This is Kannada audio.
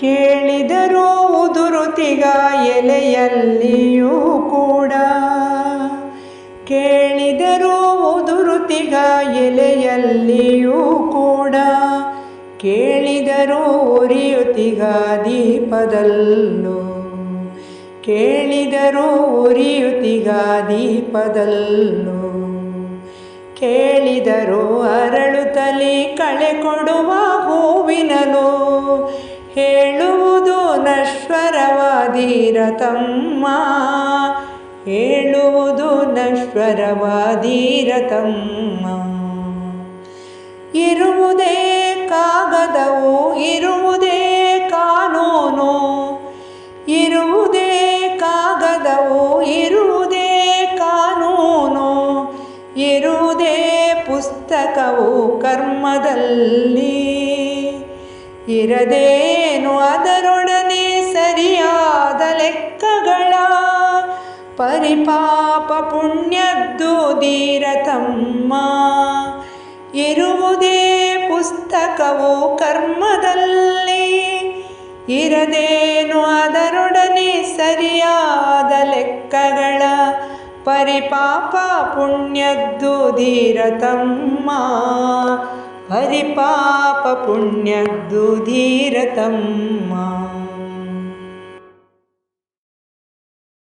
ಕೇಳಿದರೂ ಉದುರುತಿಗ ಎಲೆಯಲ್ಲಿಯೂ ಕೂಡ. ಕೇಳಿದರೂ ಉದುರುತಿಗ ಎಲೆಯಲ್ಲಿಯೂ ಕೂಡ. ಕೇಳಿದರೂ ಉರಿಯುತಿಗ ದೀಪದಲ್ಲೂ. ಕೇಳಿದರೂ ಉರಿಯುತಿಗ ದೀಪದಲ್ಲೂ. ಕೇಳಿದರೂ ಅರಳುತ್ತಲೇ ಕಳೆ ಕೊಡುವ ಹೂವಿನಲು. ಹೇಳುವುದು ನಶ್ವರವಾದೀರತಮ್ಮ ಹೇಳುವುದು ನಶ್ವರವಾದೀರತಮ್ಮ ಇರುವುದೇ ಕಾಗದವು, ಇರುವುದೇ ಕಾನೂನು. ಇರುವುದೇ ಕಾಗದವು, ಇರುವುದೇ ಕಾನೂನು. ಇರುವುದೇ ಪುಸ್ತಕವು ಕರ್ಮದಲ್ಲಿ. ಇರದೇನು ಅದರೊಡನೆ ಸರಿಯಾದ ಪರಿಪಾಪ ಪುಣ್ಯದ್ದು ಧೀರತಮ್ಮ ಇರುವುದೇ ಪುಸ್ತಕವು ಕರ್ಮದಲ್ಲಿ. ಇರದೇನು ಅದರೊಡನೆ ಸರಿಯಾದ ಲೆಕ್ಕಗಳ ಪರಿಪಾಪ ಪುಣ್ಯದ್ದು ಧೀರತಮ್ಮ ಪರಿಪಾಪ ಪುಣ್ಯದ್ದು ಧೀರತಮ್ಮ